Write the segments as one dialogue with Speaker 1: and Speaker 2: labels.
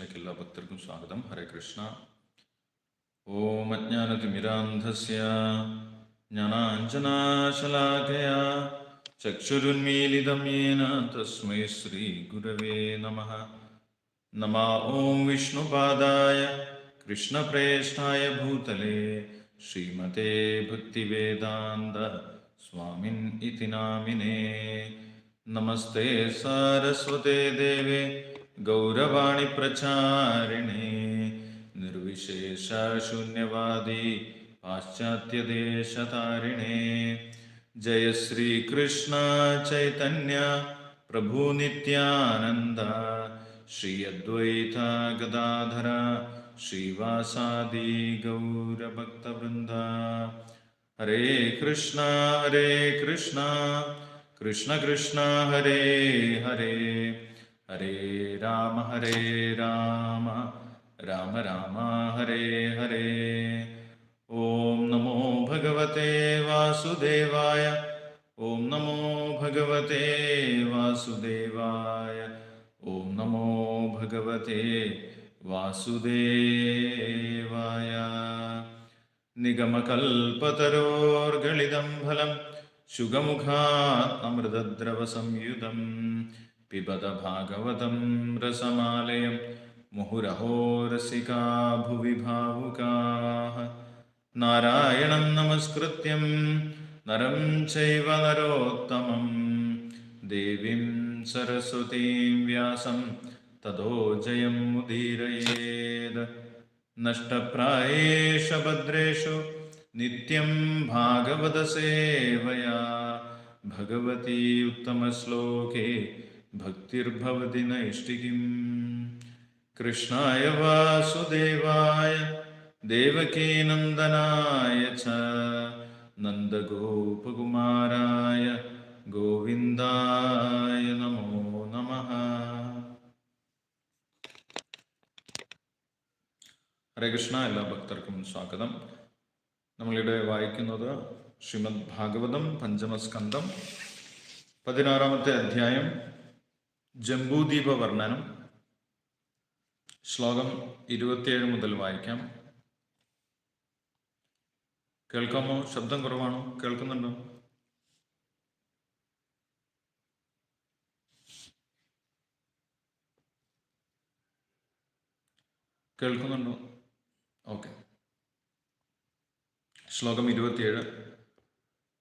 Speaker 1: മെഡിറ്റേഷനിലേക്ക് എല്ലാ ഭക്തർക്കും സ്വാഗതം. ഹരേ കൃഷ്ണ. ഓം അജ്ഞാനതിമിരാന്ധസ്യ ജ്ഞാനാഞ്ജനാശലാഖയ ചക്ഷുരുന്മീലിതം യേന തസ്മൈ ശ്രീ ഗുരവേ നമഃ. നമ ഓം വിഷ്ണുപാദായ കൃഷ്ണപ്രേഷ്ഠായ ഭൂതലേ ശ്രീമതേ ഭക്തിവേദാന്ത സ്വാമിൻ ഇതി നാമിനേ. നമസ്തേ സാരസ്വതേ ദേവേ गौरवाणी प्रचारिणे, निर्विशेषशून्यवादी पाश्चात्यदेशतारिणे। जय श्री कृष्ण चैतन्य प्रभुनित्यानन्द श्री अद्वैत गदाधर, श्रीवासादि गौरभक्तवृन्द। हरे कृष्ण हरे कृष्ण कृष्ण कृष्ण, हरे हरे। ഹരേ രാമ ഹരേ രാമ. രാമ രാമ ഹരേ ഹരേ. ഓം നമോ ഭഗവതേ വാസുദേവായ. ഓം നമോ ഭഗവതേ വാസുദേവായ. ഓം നമോ ഭഗവതേ വാസുദേവായ. നിഗമകൽപതരോർഗളിതം ഫലം ശുഗമുഖാത് അമൃതദ്രവസംയുതം പിബത ഭാഗവതം രസമാലയം മുഹുരഹോ രസികാ ഭുവി ഭാവുകാः നാരായണം നമസ്കൃത്യം നരം ചൈവ നരോത്തമം ദേവീം സരസ്വതീം വ്യാസം തതോ ജയം മുദീരയേത് നഷ്ടപ്രായേഷ ഭദ്രേഷു നിത്യം ഭാഗവതസേവയാ ഭഗവതി ഉത്തമശ്ലോകേ ഭക്തിർഭവതി നൈഷ്ടികം. കൃഷ്ണായ വാസുദേവായ ദേവകീനന്ദനായ ച നന്ദഗോപകുമാരായ ഗോവിന്ദായ നമോ നമഃ. ഹരേ കൃഷ്ണ എല്ലാ ഭക്തർക്കും സ്വാഗതം. നമ്മളിവിടെ വായിക്കുന്നത് ശ്രീമദ് ഭാഗവതം പഞ്ചമസ്കന്ധം പതിനാറാമത്തെ അധ്യായം. ജംബൂദ്വീപ വർണനം ശ്ലോകം ഇരുപത്തിയേഴ് മുതൽ വായിക്കാം. കേൾക്കാമോ? ശബ്ദം കുറവാണോ? കേൾക്കുന്നുണ്ടോ? കേൾക്കുന്നുണ്ടോ? ഓക്കെ. ശ്ലോകം ഇരുപത്തിയേഴ്.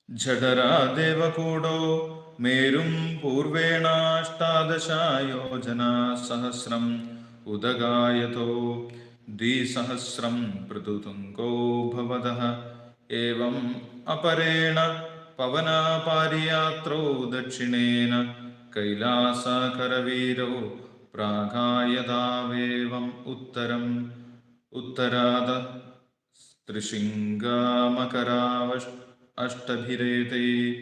Speaker 1: ജഠരാദേവകൂടോ മേരും पूर्वेणाष्टादशायोजना സഹസ്രം ഉദഗായതോ ദ്വിസഹസ്രം പൃഥുതുങ്കോ ഭവതഃ. ഏവം അപരേണ പവനാപാരിയാത്രോ ദക്ഷിണേന കൈലാസകരവീരോ പ്രാഗായതാവേവം ഉത്തരം. ഉത്തരാദ ത്രിശിംഗാമകരാവഷ് അഷ്ടഭിരേതൈ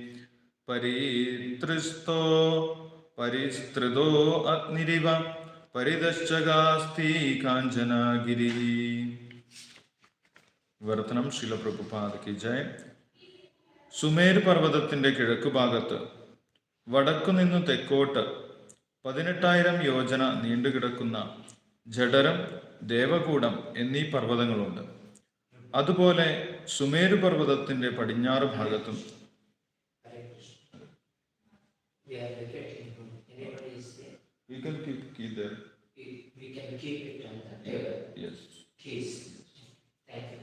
Speaker 1: പരിതൃസ്തോ പരിസ്തൃതോ അഗ്നിരിവ പരിദശ്ചകാസ്തി കാഞ്ചനഗിരി വർത്തനം ശിലപ്രഭുപാദയ്ക്ക് ജയ സുമേർ പർവതത്തിന്റെ കിഴക്കുഭാഗത്ത് വടക്കുനിന്ന് തെക്കോട്ട് പതിനെട്ടായിരം യോജന നീണ്ടുകിടക്കുന്ന ജഡരം ദേവകൂടം എന്നീ പർവതങ്ങളുണ്ട്. അതുപോലെ സുമേരു പർവതത്തിന്റെ പടിഞ്ഞാറ് ഭാഗത്തും
Speaker 2: We the kitchen. room. Anybody is there?
Speaker 1: We can keep key there.
Speaker 2: We, we can keep it on the table.
Speaker 1: Yes.
Speaker 2: Keys. Thank you.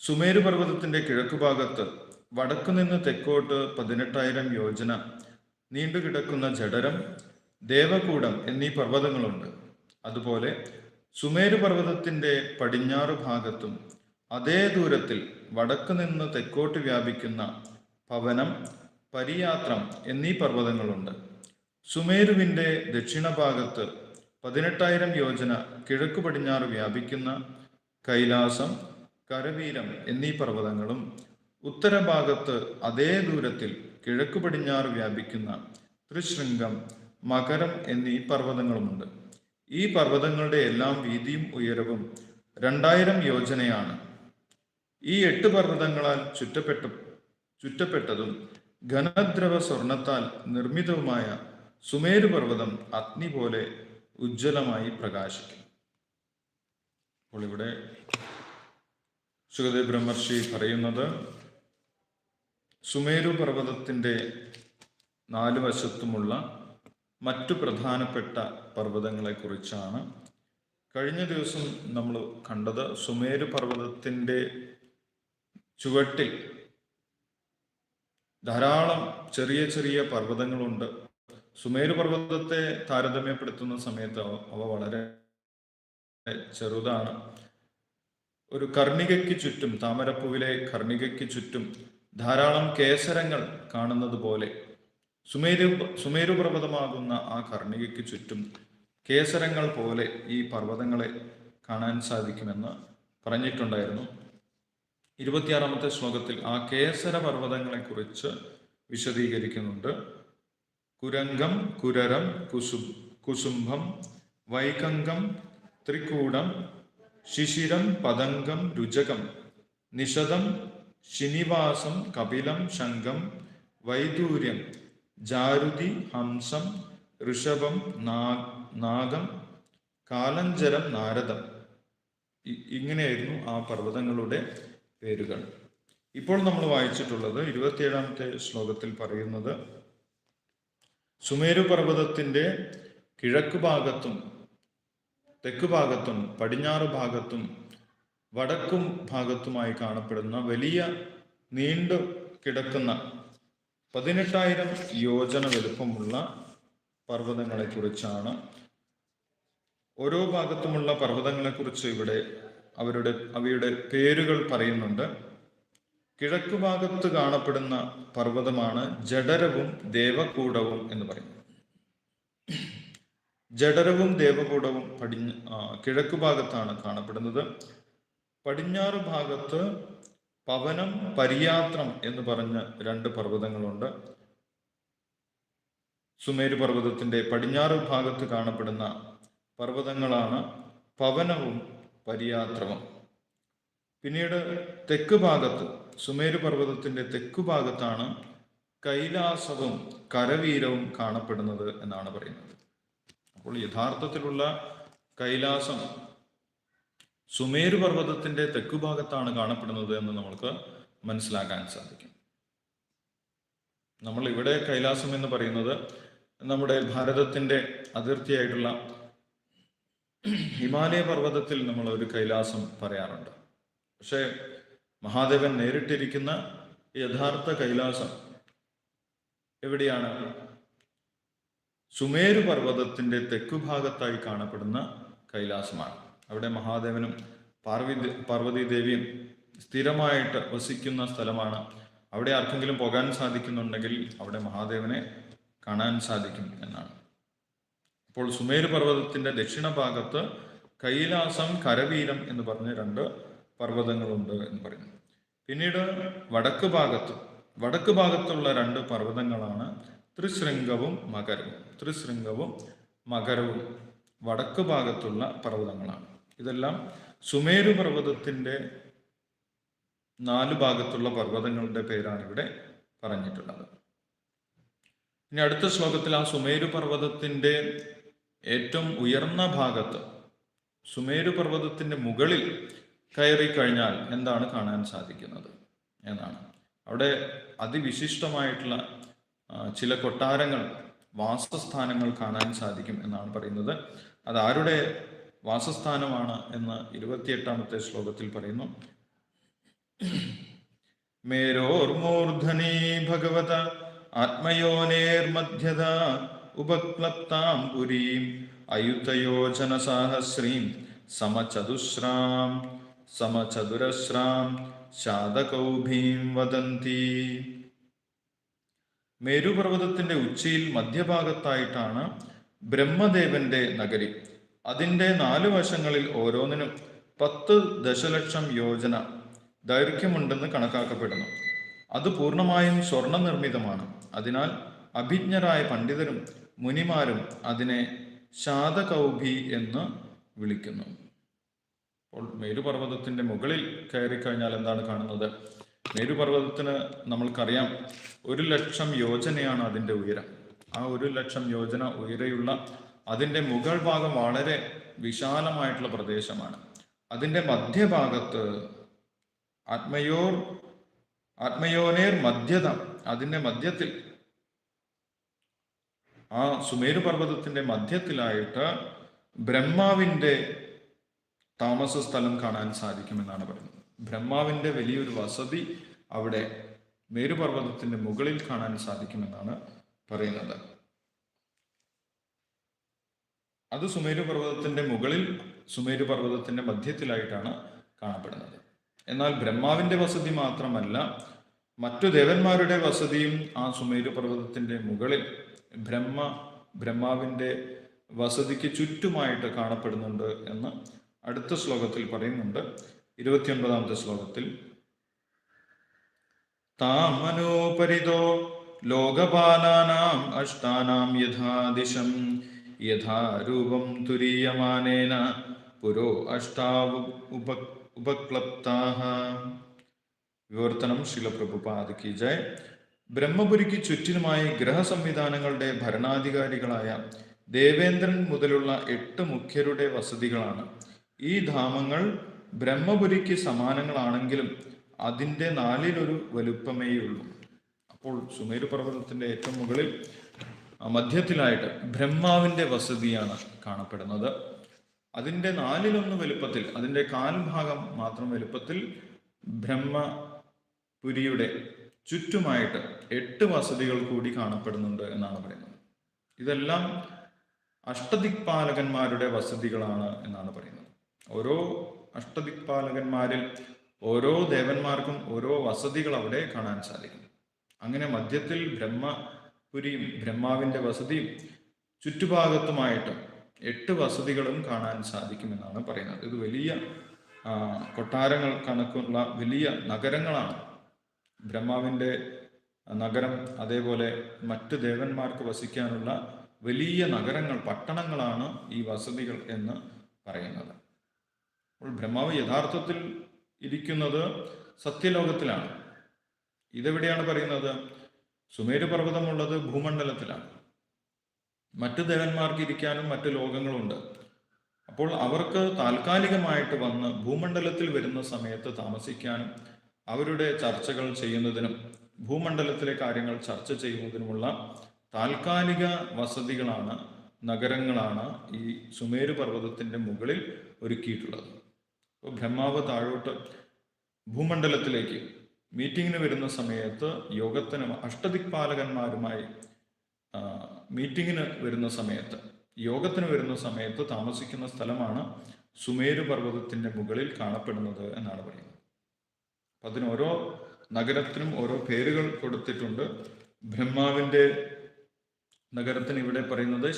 Speaker 1: Sumeru പർവതത്തിന്റെ കിഴക്കുഭാഗത്ത് വടക്കുനിന്ന് തെക്കോട്ട് പതിനെട്ടായിരം യോജന നീണ്ടുകിടക്കുന്ന ജഡരം ദേവകൂടം എന്നീ പർവതങ്ങളുണ്ട് അതുപോലെ സുമേരു പർവതത്തിന്റെ പടിഞ്ഞാറ് ഭാഗത്തും അതേ ദൂരത്തിൽ വടക്ക് നിന്ന് തെക്കോട്ട് വ്യാപിക്കുന്ന പവനം പരിയാത്രം എന്നീ പർവതങ്ങളുണ്ട്. സുമേരുവിന്റെ ദക്ഷിണഭാഗത്ത് പതിനെട്ടായിരം യോജന കിഴക്ക് പടിഞ്ഞാറ് വ്യാപിക്കുന്ന കൈലാസം കരവീരം എന്നീ പർവതങ്ങളും ഉത്തരഭാഗത്ത് അതേ ദൂരത്തിൽ കിഴക്ക് പടിഞ്ഞാറ് വ്യാപിക്കുന്ന ത്രിശൃംഗം മകരം എന്നീ പർവതങ്ങളുമുണ്ട്. ഈ പർവതങ്ങളുടെ എല്ലാം വീതിയും ഉയരവും രണ്ടായിരം യോജനയാണ്. ഈ എട്ട് പർവതങ്ങളാൽ ചുറ്റപ്പെട്ട ചുറ്റപ്പെട്ടതും ഘനദ്രവ സ്വർണത്താൽ നിർമ്മിതവുമായ സുമേരു പർവതം അഗ്നി പോലെ ഉജ്ജ്വലമായി പ്രകാശിക്കും. അപ്പോൾ ഇവിടെ സുഗദേവ് ബ്രഹ്മർഷി പറയുന്നത് സുമേരു പർവതത്തിന്റെ നാല് വശത്തുമുള്ള മറ്റു പ്രധാനപ്പെട്ട പർവതങ്ങളെക്കുറിച്ചാണ് കഴിഞ്ഞ ദിവസം നമ്മൾ കണ്ടത്. സുമേരു പർവതത്തിന്റെ ചുവട്ടിൽ ധാരാളം ചെറിയ ചെറിയ പർവതങ്ങളുണ്ട്. സുമേരു പർവതത്തെ താരതമ്യപ്പെടുത്തുന്ന സമയത്ത് അവ- വളരെ ചെറുതാണ്. ഒരു കർണികയ്ക്ക് ചുറ്റും താമരപ്പൂവിലെ കർണികയ്ക്ക് ചുറ്റും ധാരാളം കേസരങ്ങൾ കാണുന്നത് പോലെ സുമേരു സുമേരു പർവതമാകുന്ന ആ കർണികയ്ക്ക് ചുറ്റും കേസരങ്ങൾ പോലെ ഈ പർവതങ്ങളെ കാണാൻ സാധിക്കുമെന്ന് പറഞ്ഞിട്ടുണ്ടായിരുന്നു. ഇരുപത്തിയാറാമത്തെ ശ്ലോകത്തിൽ ആ കേസര പർവതങ്ങളെ കുറിച്ച് വിശദീകരിക്കുന്നുണ്ട്. കുരംഗം കുരരം കുസു കുസുംഭം വൈകങ്കം ത്രികൂടം ശിശിരം പതംഗം രുചകം നിഷദം ശിനിവാസം കപിലം ശംഖം വൈദൂര്യം ജാരുതി ഹംസം ഋഷഭം നാഗം കാലഞ്ചരം നാരദം. ഇങ്ങനെയായിരുന്നു ആ പർവതങ്ങളുടെ പേരുകൾ. ഇപ്പോൾ നമ്മൾ വായിച്ചിട്ടുള്ളത് ഇരുപത്തിയേഴാമത്തെ ശ്ലോകത്തിൽ പറയുന്നത് സുമേരു പർവതത്തിന്റെ കിഴക്ക് ഭാഗത്തും തെക്ക് ഭാഗത്തും പടിഞ്ഞാറ് ഭാഗത്തും വടക്കും ഭാഗത്തുമായി കാണപ്പെടുന്ന വലിയ നീണ്ടു കിടക്കുന്ന പതിനെട്ടായിരം യോജന വലുപ്പമുള്ള പർവതങ്ങളെ കുറിച്ചാണ് ഓരോ ഭാഗത്തുമുള്ള പർവതങ്ങളെ കുറിച്ച് ഇവിടെ അവരുടെ അവയുടെ പേരുകൾ പറയുന്നുണ്ട്. കിഴക്ക് ഭാഗത്ത് കാണപ്പെടുന്ന പർവതമാണ് ജഡരവും ദേവകൂടവും എന്ന് പറയുന്നത്. ജഡരവും ദേവകൂടവും പടിഞ്ഞ കിഴക്ക് ഭാഗത്താണ് കാണപ്പെടുന്നത്. പടിഞ്ഞാറ് ഭാഗത്ത് പവനം പരിയാത്രം എന്ന് പറഞ്ഞ രണ്ട് പർവതങ്ങളുണ്ട്. സുമേരു പർവതത്തിന്റെ പടിഞ്ഞാറ് ഭാഗത്ത് കാണപ്പെടുന്ന പർവതങ്ങളാണ് പവനവും പരിയാത്രവും പിന്നീട് തെക്ക് ഭാഗത്ത് സുമേരു പർവതത്തിന്റെ തെക്ക് ഭാഗത്താണ് കൈലാസവും കരവീരവും കാണപ്പെടുന്നത് എന്നാണ് പറയുന്നത്. അപ്പോൾ യഥാർത്ഥത്തിലുള്ള കൈലാസം സുമേരു പർവതത്തിന്റെ തെക്കു ഭാഗത്താണ് കാണപ്പെടുന്നത് എന്ന് നമുക്ക് മനസ്സിലാക്കാൻ സാധിക്കും. നമ്മൾ ഇവിടെ കൈലാസം എന്ന് പറയുന്നത് നമ്മുടെ ഭാരതത്തിന്റെ അതിർത്തിയായിട്ടുള്ള ഹിമാലയ പർവതത്തിൽ നമ്മൾ ഒരു കൈലാസം പറയാറുണ്ട്. പക്ഷേ മഹാദേവൻ നേരിട്ടിരിക്കുന്ന യഥാർത്ഥ കൈലാസം എവിടെയാണ്? സുമേരു പർവതത്തിന്റെ തെക്കുഭാഗത്തായി കാണപ്പെടുന്ന കൈലാസമാണ്. അവിടെ മഹാദേവനും പാർവതി പാർവതി ദേവിയും സ്ഥിരമായിട്ട് വസിക്കുന്ന സ്ഥലമാണ്. അവിടെ ആർക്കെങ്കിലും പോകാൻ സാധിക്കുന്നുണ്ടെങ്കിൽ അവിടെ മഹാദേവനെ കാണാൻ സാധിക്കും എന്നാണ്. അപ്പോൾ സുമേരു പർവതത്തിന്റെ ദക്ഷിണ ഭാഗത്ത് കൈലാസം കരവീരം എന്ന് പറഞ്ഞ രണ്ട് പർവതങ്ങളുണ്ട് എന്ന് പറയുന്നു. പിന്നീട് വടക്ക് ഭാഗത്ത് വടക്ക് ഭാഗത്തുള്ള രണ്ട് പർവതങ്ങളാണ് ത്രിശൃംഗവും മകരവും. ത്രിശൃംഗവും മകരവും വടക്ക് ഭാഗത്തുള്ള പർവതങ്ങളാണ്. ഇതെല്ലാം സുമേരു പർവതത്തിന്റെ നാല് ഭാഗത്തുള്ള പർവതങ്ങളുടെ പേരാണ് ഇവിടെ പറഞ്ഞിട്ടുള്ളത്. ഇനി അടുത്ത ശ്ലോകത്തിൽ ആ സുമേരു പർവതത്തിന്റെ ഏറ്റവും ഉയർന്ന ഭാഗത്ത് സുമേരു പർവതത്തിന്റെ മുകളിൽ കയറി കഴിഞ്ഞാൽ എന്താണ് കാണാൻ സാധിക്കുന്നത് എന്നാണ്. അവിടെ അതിവിശിഷ്ടമായിട്ടുള്ള ചില കൊട്ടാരങ്ങൾ വാസസ്ഥാനങ്ങൾ കാണാൻ സാധിക്കും എന്നാണ് പറയുന്നത്. അത് ആരുടെ വാസസ്ഥാനമാണ് എന്ന് ഇരുപത്തിയെട്ടാമത്തെ ശ്ലോകത്തിൽ പറയുന്നു. മേരോർമൂർധനീ ഭഗവത ആത്മയോനേർമധ്യത ഉപക്ലപ്താം പുരീം അയുതയോജന സാഹസ്രീം സമചതുശ്രാം സമചതുരശ്രാം ശാതകൗഭീം വദന്തി. മേരുപർവതത്തിന്റെ ഉച്ചയിൽ മധ്യഭാഗത്തായിട്ടാണ് ബ്രഹ്മദേവന്റെ നഗരി. അതിന്റെ നാല് വശങ്ങളിൽ ഓരോന്നിനും പത്ത് ദശലക്ഷം യോജന ദൈർഘ്യമുണ്ടെന്ന് കണക്കാക്കപ്പെടുന്നു. അത് പൂർണമായും സ്വർണ നിർമ്മിതമാണ് അതിനാൽ അഭിജ്ഞരായ പണ്ഡിതരും മുനിമാരും അതിനെ ശാതകൗഭി എന്ന് വിളിക്കുന്നു. അപ്പോൾ മേരുപർവതത്തിന്റെ മുകളിൽ കയറി കഴിഞ്ഞാൽ എന്താണ് കാണുന്നത്? മേരുപർവതത്തിന് നമ്മൾക്കറിയാം ഒരു ലക്ഷം യോജനയാണ് അതിന്റെ ഉയരം. ആ ഒരു ലക്ഷം യോജന ഉയരയുള്ള അതിന്റെ മുകൾ ഭാഗം വളരെ വിശാലമായിട്ടുള്ള പ്രദേശമാണ്. അതിന്റെ മധ്യഭാഗത്ത് ആത്മയോർ ആത്മയോനേർ മധ്യത അതിന്റെ മധ്യത്തിൽ ആ സുമേരു പർവതത്തിന്റെ മധ്യത്തിലായിട്ട് ബ്രഹ്മാവിന്റെ താമസ സ്ഥലം കാണാൻ സാധിക്കുമെന്നാണ് പറയുന്നത്. ബ്രഹ്മാവിന്റെ വലിയൊരു വസതി അവിടെ മേരുപർവതത്തിന്റെ മുകളിൽ കാണാൻ സാധിക്കുമെന്നാണ് പറയുന്നത്. അത് സുമേരു പർവതത്തിന്റെ മുകളിൽ സുമേരു പർവതത്തിന്റെ മധ്യത്തിലായിട്ടാണ് കാണപ്പെടുന്നത്. എന്നാൽ ബ്രഹ്മാവിന്റെ വസതി മാത്രമല്ല മറ്റു ദേവന്മാരുടെ വസതിയും ആ സുമേരു പർവതത്തിന്റെ മുകളിൽ ബ്രഹ്മ ബ്രഹ്മാവിന്റെ വസതിക്ക് ചുറ്റുമായിട്ട് കാണപ്പെടുന്നുണ്ട് എന്ന് അടുത്ത ശ്ലോകത്തിൽ പറയുന്നുണ്ട്. ഇരുപത്തിയൊൻപതാമത്തെ ശ്ലോകത്തിൽ. താമനോപരിതോ ലോകപാലാനാം അഷ്ടാനാം യഥാദിശം യഥാരൂപം തുരീയമാനേന പുരോ അഷ്ടാവ് ഉപ ഉപക്ലപ്താഹ. വിവർത്തനം ശിലപ്രഭുപാദ് കി ജയ്. ബ്രഹ്മപുരിക്ക് ചുറ്റിനുമായി ഗ്രഹ സംവിധാനങ്ങളുടെ ഭരണാധികാരികളായ ദേവേന്ദ്രൻ മുതലുള്ള എട്ട് മുഖ്യരുടെ വസതികളാണ്. ഈ ധാമങ്ങൾ ബ്രഹ്മപുരിക്ക് സമാനങ്ങളാണെങ്കിലും അതിന്റെ നാലിലൊരു വലുപ്പമേയുള്ളൂ. അപ്പോൾ സുമേരു പർവതത്തിന്റെ ഏറ്റവും മുകളിൽ മധ്യത്തിലായിട്ട് ബ്രഹ്മാവിന്റെ വസതിയാണ് കാണപ്പെടുന്നത്. അതിന്റെ നാലിലൊന്ന് വലുപ്പത്തിൽ അതിന്റെ കാൽഭാഗം മാത്രം വലുപ്പത്തിൽ ബ്രഹ്മപുരിയുടെ ചുറ്റുമായിട്ട് എട്ട് വസതികൾ കൂടി കാണപ്പെടുന്നുണ്ട് എന്നാണ് പറയുന്നത്. ഇതെല്ലാം അഷ്ടദിക്പാലകന്മാരുടെ വസതികളാണ് എന്നാണ് പറയുന്നത്. ഓരോ അഷ്ടദിക്പാലകന്മാരിൽ ഓരോ ദേവന്മാർക്കും ഓരോ വസതികൾ അവിടെ കാണാൻ സാധിക്കും. അങ്ങനെ മധ്യത്തിൽ ബ്രഹ്മപുരിയും ബ്രഹ്മാവിന്റെ വസതിയും ചുറ്റുഭാഗത്തുമായിട്ട് എട്ട് വസതികളും കാണാൻ സാധിക്കുമെന്നാണ് പറയുന്നത്. ഇത് വലിയ കൊട്ടാരങ്ങൾ കണക്കുള്ള വലിയ നഗരങ്ങളാണ്. ബ്രഹ്മാവിന്റെ നഗരം അതേപോലെ മറ്റ് ദേവന്മാർക്ക് വസിക്കാനുള്ള വലിയ നഗരങ്ങൾ പട്ടണങ്ങളാണ് ഈ വസതികൾ എന്ന് പറയുന്നത്. അപ്പോൾ ബ്രഹ്മാവ് യഥാർത്ഥത്തിൽ ഇരിക്കുന്നത് സത്യലോകത്തിലാണ്. ഇതെവിടെയാണ് പറയുന്നത്? സുമേരു പർവതമുള്ളത് ഭൂമണ്ഡലത്തിലാണ്. മറ്റു ദേവന്മാർക്ക് ഇരിക്കാനും മറ്റു ലോകങ്ങളുണ്ട്. അപ്പോൾ അവർക്ക് താൽക്കാലികമായിട്ട് വന്ന് ഭൂമണ്ഡലത്തിൽ വരുന്ന സമയത്ത് താമസിക്കാനും അവരുടെ ചർച്ചകൾ ചെയ്യുന്നതിനും ഭൂമണ്ഡലത്തിലെ കാര്യങ്ങൾ ചർച്ച ചെയ്യുന്നതിനുമുള്ള താൽക്കാലിക വസതികളാണ് നഗരങ്ങളാണ് ഈ സുമേരു പർവതത്തിന്റെ മുകളിൽ ഒരുക്കിയിട്ടുള്ളത്. അപ്പോൾ ബ്രഹ്മാവ് താഴോട്ട് ഭൂമണ്ഡലത്തിലേക്ക് മീറ്റിങ്ങിന് വരുന്ന സമയത്ത് യോഗത്തിന് അഷ്ടദിക്പാലകന്മാരുമായി മീറ്റിങ്ങിന് വരുന്ന സമയത്ത് യോഗത്തിന് വരുന്ന സമയത്ത് താമസിക്കുന്ന സ്ഥലമാണ് സുമേരു പർവതത്തിന്റെ മുകളിൽ കാണപ്പെടുന്നത് എന്നാണ് പറയുന്നത്. അതിന് ഓരോ നഗരത്തിനും ഓരോ പേരുകൾ കൊടുത്തിട്ടുണ്ട്. ബ്രഹ്മാവിന്റെ നഗരത്തിന് ഇവിടെ പറയുന്നത്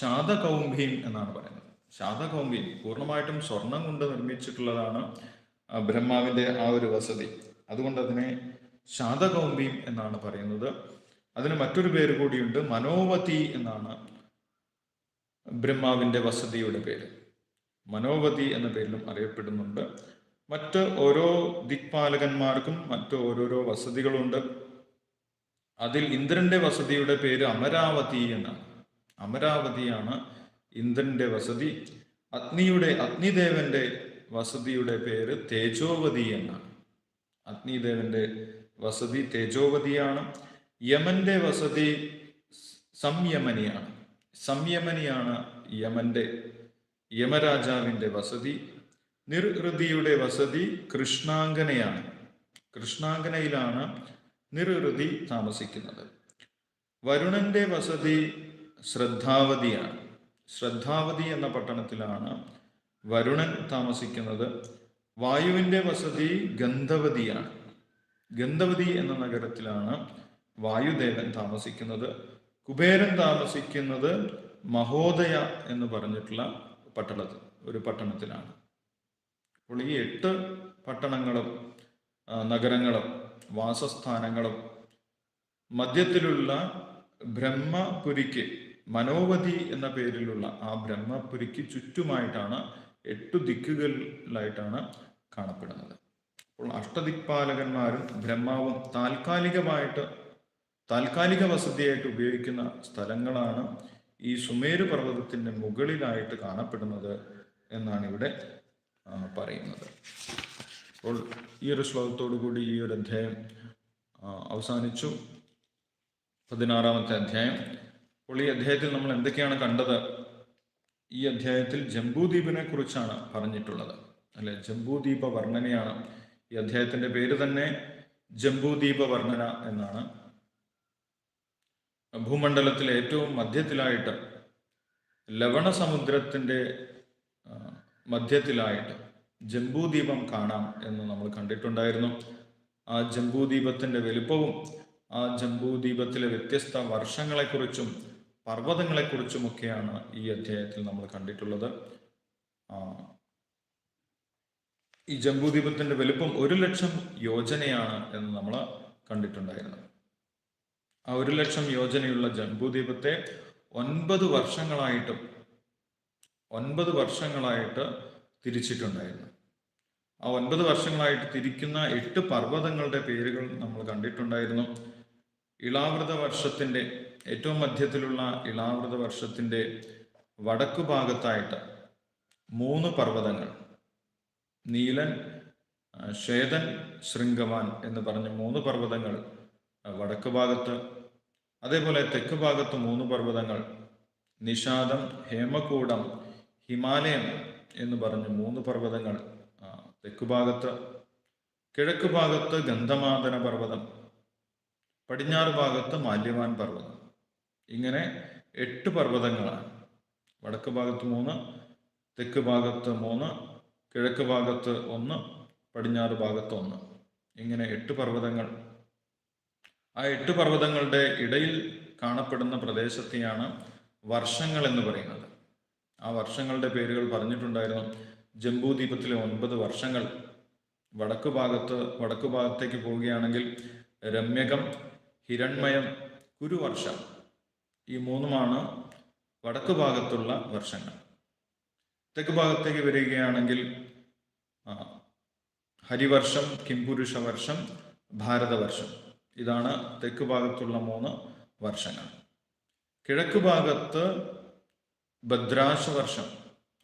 Speaker 1: ശാതകൗംഭീം എന്നാണ് പറയുന്നത്. ശാതകൗംഭീം പൂർണമായിട്ടും സ്വർണം കൊണ്ട് നിർമ്മിച്ചിട്ടുള്ളതാണ് ബ്രഹ്മാവിന്റെ ആ ഒരു വസതി. അതുകൊണ്ട് അതിനെ ശാതകൗംഭീം എന്നാണ് പറയുന്നത്. അതിന് മറ്റൊരു പേര് കൂടിയുണ്ട് മനോവതി എന്നാണ് ബ്രഹ്മാവിന്റെ വസതിയുടെ പേര്. മനോവതി എന്ന പേരിലും അറിയപ്പെടുന്നുണ്ട്. മറ്റ് ഓരോ ദിക്പാലകന്മാർക്കും മറ്റ് ഓരോരോ വസതികളുണ്ട്. അതിൽ ഇന്ദ്രന്റെ വസതിയുടെ പേര് അമരാവതി എന്നാണ്. അമരാവതിയാണ് ഇന്ദ്രന്റെ വസതി. അഗ്നിയുടെ അഗ്നിദേവന്റെ വസതിയുടെ പേര് തേജോവതി എന്നാണ്. അഗ്നിദേവന്റെ വസതി തേജോവതിയാണ്. യമന്റെ വസതി സംയമനിയാണ്. സംയമനിയാണ് യമന്റെ യമരാജാവിന്റെ വസതി. നിർഹൃതിയുടെ വസതി കൃഷ്ണാങ്കനയാണ്. കൃഷ്ണാങ്കനയിലാണ് നിർഹൃതി താമസിക്കുന്നത്. വരുണന്റെ വസതി ശ്രദ്ധാവതിയാണ്. ശ്രദ്ധാവതി എന്ന പട്ടണത്തിലാണ് വരുണൻ താമസിക്കുന്നത്. വായുവിന്റെ വസതി ഗന്ധവതിയാണ്. ഗന്ധവതി എന്ന നഗരത്തിലാണ് വായുദേവൻ താമസിക്കുന്നത്. കുബേരൻ താമസിക്കുന്നത് മഹോദയ എന്ന് പറഞ്ഞിട്ടുള്ള പട്ടണത്തിൽ ഒരു പട്ടണത്തിലാണ്. അപ്പോൾ ഈ എട്ട് പട്ടണങ്ങളും നഗരങ്ങളും വാസസ്ഥാനങ്ങളും മധ്യത്തിലുള്ള ബ്രഹ്മപുരിക്ക് മനോവതി എന്ന പേരിലുള്ള ആ ബ്രഹ്മപുരിക്ക് ചുറ്റുമായിട്ടാണ് എട്ടു ദിക്കുകളിലായിട്ടാണ് കാണപ്പെടുന്നത്. അപ്പോൾ അഷ്ടദിക്പാലകന്മാരും ബ്രഹ്മാവും താൽക്കാലികമായിട്ട് താൽക്കാലിക വസതിയായിട്ട് ഉപയോഗിക്കുന്ന സ്ഥലങ്ങളാണ് ഈ സുമേരു പർവതത്തിന്റെ മുകളിലായിട്ട് കാണപ്പെടുന്നത് എന്നാണ് ഇവിടെ പറയുന്നത്. അപ്പോൾ ഈ ഒരു ശ്ലോകത്തോടു കൂടി ഈ ഒരു അധ്യായം അവസാനിച്ചു. പതിനാറാമത്തെ അധ്യായം. അപ്പോൾ ഈ അധ്യായത്തിൽ നമ്മൾ എന്തൊക്കെയാണ് കണ്ടത്? ഈ അധ്യായത്തിൽ ജംബൂദ്വീപിനെ കുറിച്ചാണ് പറഞ്ഞിട്ടുള്ളത്. അല്ലെ ജംബൂദ്വീപ വർണനയാണ് ഈ അധ്യായത്തിന്റെ പേര് തന്നെ ജംബൂദ്വീപ വർണന എന്നാണ്. ഭൂമണ്ഡലത്തിലെ ഏറ്റവും മധ്യത്തിലായിട്ട് ലവണ സമുദ്രത്തിന്റെ മധ്യത്തിലായിട്ട് ജംബൂദ്വീപം കാണാം എന്ന് നമ്മൾ കണ്ടിട്ടുണ്ടായിരുന്നു. ആ ജംബൂദ്വീപത്തിന്റെ വലുപ്പവും ആ ജംബൂദ്വീപത്തിലെ വ്യത്യസ്ത വർഷങ്ങളെക്കുറിച്ചും പർവതങ്ങളെക്കുറിച്ചുമൊക്കെയാണ് ഈ അധ്യായത്തിൽ നമ്മൾ കണ്ടിട്ടുള്ളത്. ഈ ജംബൂദ്വീപത്തിന്റെ വലുപ്പം ഒരു ലക്ഷം യോജനയാണ് എന്ന് നമ്മൾ കണ്ടിട്ടുണ്ടായിരുന്നു. ആ ഒരു ലക്ഷം യോജനയുള്ള ജംബൂദ്വീപത്തെ ഒൻപത് വർഷങ്ങളായിട്ടും ഒൻപത് വർഷങ്ങളായിട്ട് തിരിച്ചിട്ടുണ്ടായിരുന്നു. ആ ഒൻപത് വർഷങ്ങളായിട്ട് തിരിക്കുന്ന എട്ട് പർവതങ്ങളുടെ പേരുകൾ നമ്മൾ കണ്ടിട്ടുണ്ടായിരുന്നു. ഇളാവൃത വർഷത്തിന്റെ ഏറ്റവും മധ്യത്തിലുള്ള ഇളാവൃത വർഷത്തിന്റെ വടക്കു ഭാഗത്തായിട്ട് മൂന്ന് പർവതങ്ങൾ. നീലൻ ശ്വേതൻ ശൃംഗവാൻ എന്ന് പറഞ്ഞ മൂന്ന് പർവതങ്ങൾ വടക്ക് ഭാഗത്ത്. അതേപോലെ തെക്ക് ഭാഗത്ത് മൂന്ന് പർവതങ്ങൾ. നിഷാദം ഹേമകൂടം ഹിമാലയം എന്ന് പറഞ്ഞ് മൂന്ന് പർവതങ്ങൾ തെക്കു തെക്ക് ഭാഗത്ത് കിഴക്ക് ഭാഗത്ത് ഗന്ധമാതന പർവതം പടിഞ്ഞാറ് ഭാഗത്ത് മാല്യവാൻ പർവതം. ഇങ്ങനെ എട്ട് പർവതങ്ങളാണ്. വടക്ക് ഭാഗത്ത് മൂന്ന് തെക്ക് ഭാഗത്ത് മൂന്ന് കിഴക്ക് ഭാഗത്ത് ഒന്ന് പടിഞ്ഞാറ് ഭാഗത്ത് ഒന്ന്. ഇങ്ങനെ എട്ട് പർവതങ്ങൾ. ആ എട്ട് പർവതങ്ങളുടെ ഇടയിൽ കാണപ്പെടുന്ന പ്രദേശത്തെയാണ് വർഷങ്ങൾ എന്ന് പറയുന്നത്. ആ വർഷങ്ങളുടെ പേരുകൾ പറഞ്ഞിട്ടുണ്ടായിരുന്നു. ജംബൂദ്വീപത്തിലെ ഒൻപത് വർഷങ്ങൾ വടക്കു ഭാഗത്ത് വടക്കു ഭാഗത്തേക്ക് പോവുകയാണെങ്കിൽ രമ്യകം ഹിരൺമയം കുരുവർഷം ഈ മൂന്നുമാണ് വടക്കു ഭാഗത്തുള്ള വർഷങ്ങൾ. തെക്ക് ഭാഗത്തേക്ക് വരികയാണെങ്കിൽ ഹരിവർഷം കിംപുരുഷ വർഷം ഭാരതവർഷം. ഇതാണ് തെക്ക് ഭാഗത്തുള്ള മൂന്ന് വർഷങ്ങൾ. കിഴക്ക് ഭാഗത്ത് ഭദ്രാശ വർഷം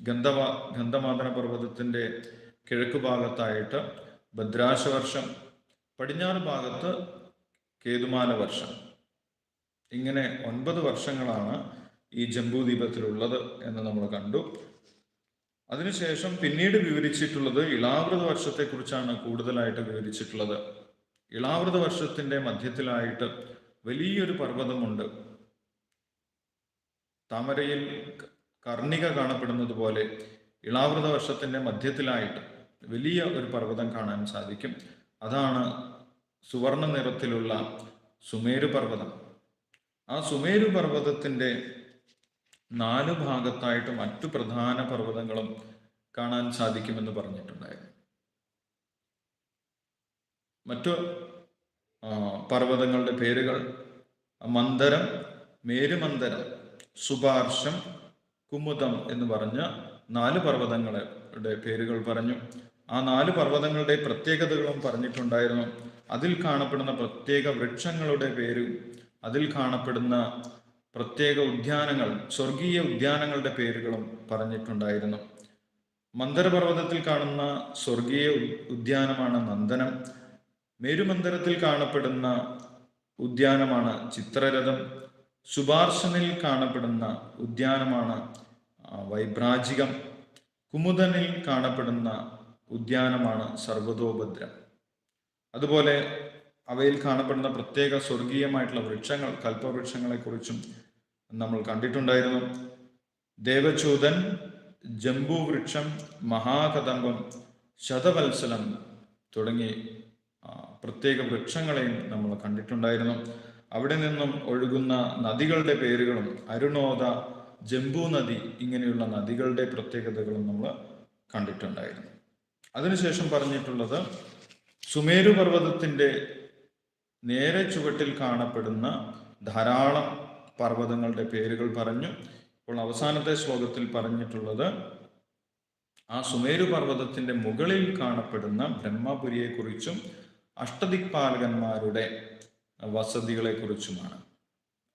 Speaker 1: ഗന്ധമാതന പർവതത്തിന്റെ കിഴക്ക് ഭാഗത്തായിട്ട് ഭദ്രാശവർഷം പടിഞ്ഞാറ് ഭാഗത്ത് കേതുമാന വർഷം. ഇങ്ങനെ ഒൻപത് വർഷങ്ങളാണ് ഈ ജംബൂദ്വീപത്തിലുള്ളത് എന്ന് നമ്മൾ കണ്ടു. അതിനുശേഷം പിന്നീട് വിവരിച്ചിട്ടുള്ളത് ഇളാവൃത വർഷത്തെക്കുറിച്ചാണ് കൂടുതലായിട്ട് വിവരിച്ചിട്ടുള്ളത്. ഇളാവൃത വർഷത്തിന്റെ മധ്യത്തിലായിട്ട് വലിയൊരു പർവതമുണ്ട്. താമരയിൽ കർണിക കാണപ്പെടുന്നത് പോലെ ഇളാവൃത വർഷത്തിന്റെ മധ്യത്തിലായിട്ട് വലിയ ഒരു പർവതം കാണാൻ സാധിക്കും. അതാണ് സുവർണ നിറത്തിലുള്ള സുമേരു പർവതം. ആ സുമേരു പർവതത്തിന്റെ നാല് ഭാഗത്തായിട്ട് മറ്റു പ്രധാന പർവതങ്ങളും കാണാൻ സാധിക്കുമെന്ന് പറഞ്ഞിട്ടുണ്ടായിരുന്നു. മറ്റു പർവതങ്ങളുടെ പേരുകൾ മന്ദരം മേരുമന്ദരം സുപാർശം കുമുദം എന്ന് പറഞ്ഞ നാല് പർവതങ്ങളുടെ പേരുകൾ പറഞ്ഞു. ആ നാല് പർവതങ്ങളുടെ പ്രത്യേകതകളും പറഞ്ഞിട്ടുണ്ടായിരുന്നു. അതിൽ കാണപ്പെടുന്ന പ്രത്യേക വൃക്ഷങ്ങളുടെ പേരും അതിൽ കാണപ്പെടുന്ന പ്രത്യേക ഉദ്യാനങ്ങൾ സ്വർഗീയ ഉദ്യാനങ്ങളുടെ പേരുകളും പറഞ്ഞിട്ടുണ്ടായിരുന്നു. മന്ദരപർവതത്തിൽ കാണുന്ന സ്വർഗീയ ഉദ്യാനമാണ് നന്ദനം. മേരുമന്ദരത്തിൽ കാണപ്പെടുന്ന ഉദ്യാനമാണ് ചിത്രരഥം. സുബാർശനിൽ കാണപ്പെടുന്ന ഉദ്യാനമാണ് വൈഭ്രാജികം കുമുദനിൽ കാണപ്പെടുന്ന ഉദ്യാനമാണ് സർവതോഭദ്രം. അതുപോലെ അവയിൽ കാണപ്പെടുന്ന പ്രത്യേക സ്വർഗീയമായിട്ടുള്ള വൃക്ഷങ്ങൾ കൽപ്പവൃക്ഷങ്ങളെക്കുറിച്ചും നമ്മൾ കണ്ടിട്ടുണ്ടായിരുന്നു. ദേവചൂതൻ ജംബൂവൃക്ഷം മഹാകദംബം ശതവത്സലം തുടങ്ങി പ്രത്യേക വൃക്ഷങ്ങളെയും നമ്മൾ കണ്ടിട്ടുണ്ടായിരുന്നു. അവിടെ നിന്നും ഒഴുകുന്ന നദികളുടെ പേരുകളും അരുണോദ ജംബൂ നദി ഇങ്ങനെയുള്ള നദികളുടെ പ്രത്യേകതകളും നമ്മൾ കണ്ടിട്ടുണ്ടായിരുന്നു. അതിനുശേഷം പറഞ്ഞിട്ടുള്ളത് സുമേരു പർവതത്തിന്റെ നേരെ ചുവട്ടിൽ കാണപ്പെടുന്ന ധാരാളം പർവതങ്ങളുടെ പേരുകൾ പറഞ്ഞു. ഇപ്പോൾ അവസാനത്തെ ശ്ലോകത്തിൽ പറഞ്ഞിട്ടുള്ളത് ആ സുമേരു പർവതത്തിന്റെ മുകളിൽ കാണപ്പെടുന്ന ബ്രഹ്മപുരിയെക്കുറിച്ചും അഷ്ടദിക്പാലകന്മാരുടെ വസതികളെക്കുറിച്ചുമാണ്.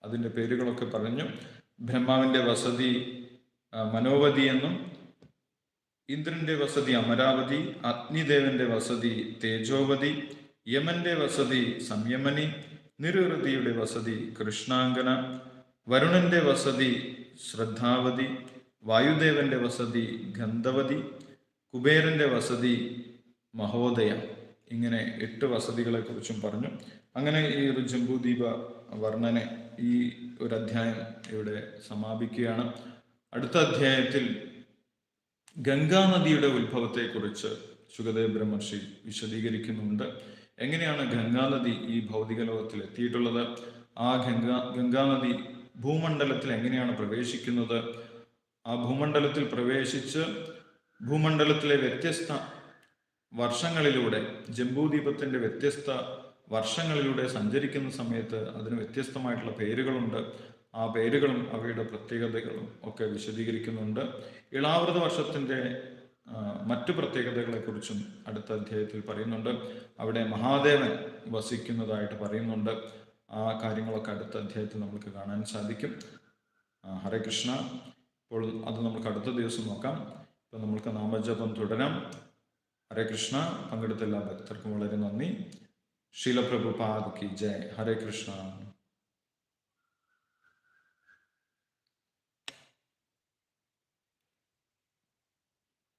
Speaker 1: അതിന്റെ പേരുകളൊക്കെ പറഞ്ഞു. ബ്രഹ്മാവിന്റെ വസതി മനോവതി എന്നും ഇന്ദ്രന്റെ വസതി അമരാവതി അഗ്നിദേവന്റെ വസതി തേജോവതി യമന്റെ വസതി സംയമനി നിരുഹൃതിയുടെ വസതി കൃഷ്ണാങ്കന വരുണന്റെ വസതി ശ്രദ്ധാവതി വായുദേവന്റെ വസതി ഗന്ധവതി കുബേരന്റെ വസതി മഹോദയ. ഇങ്ങനെ എട്ട് വസതികളെ കുറിച്ചും പറഞ്ഞു. അങ്ങനെ ഈ ഒരു ജംബൂദ്വീപ വർണനെ ഈ ഒരു അധ്യായം ഇവിടെ സമാപിക്കുകയാണ്. അടുത്ത അധ്യായത്തിൽ ഗംഗാനദിയുടെ ഉത്ഭവത്തെക്കുറിച്ച് സുഖദേവ് ബ്രഹ്മർഷി വിശദീകരിക്കുന്നുണ്ട്. എങ്ങനെയാണ് ഗംഗാനദി ഈ ഭൗതിക ലോകത്തിൽ എത്തിയിട്ടുള്ളത്? ആ ഗംഗാ ഗംഗാനദി ഭൂമണ്ഡലത്തിൽ എങ്ങനെയാണ് പ്രവേശിക്കുന്നത്? ആ ഭൂമണ്ഡലത്തിൽ പ്രവേശിച്ച് ഭൂമണ്ഡലത്തിലെ വ്യത്യസ്ത വർഷങ്ങളിലൂടെ ജംബൂദ്വീപത്തിന്റെ വ്യത്യസ്ത വർഷങ്ങളിലൂടെ സഞ്ചരിക്കുന്ന സമയത്ത് അതിന് വ്യത്യസ്തമായിട്ടുള്ള പേരുകളുണ്ട്. ആ പേരുകളും അവയുടെ പ്രത്യേകതകളും ഒക്കെ വിശദീകരിക്കുന്നുണ്ട്. ഇളാവൃത വർഷത്തിന്റെ ആ, മറ്റു പ്രത്യേകതകളെക്കുറിച്ചും അടുത്ത അധ്യായത്തിൽ പറയുന്നുണ്ട്. അവിടെ മഹാദേവൻ വസിക്കുന്നതായിട്ട് പറയുന്നുണ്ട്. ആ കാര്യങ്ങളൊക്കെ അടുത്ത അധ്യായത്തിൽ നമുക്ക് കാണാൻ സാധിക്കും. ഹരേ കൃഷ്ണ. ഇപ്പോൾ അത് നമുക്ക് അടുത്ത ദിവസം നോക്കാം. ഇപ്പം നമുക്ക് നാമജപം തുടരാം. ഹരേ കൃഷ്ണ പങ്കെടുത്ത എല്ലാ ഭക്തർക്കും വളരെ നന്ദി. ശീലപ്രഭുപാദ് കി ജയ്. ഹരേ കൃഷ്ണ.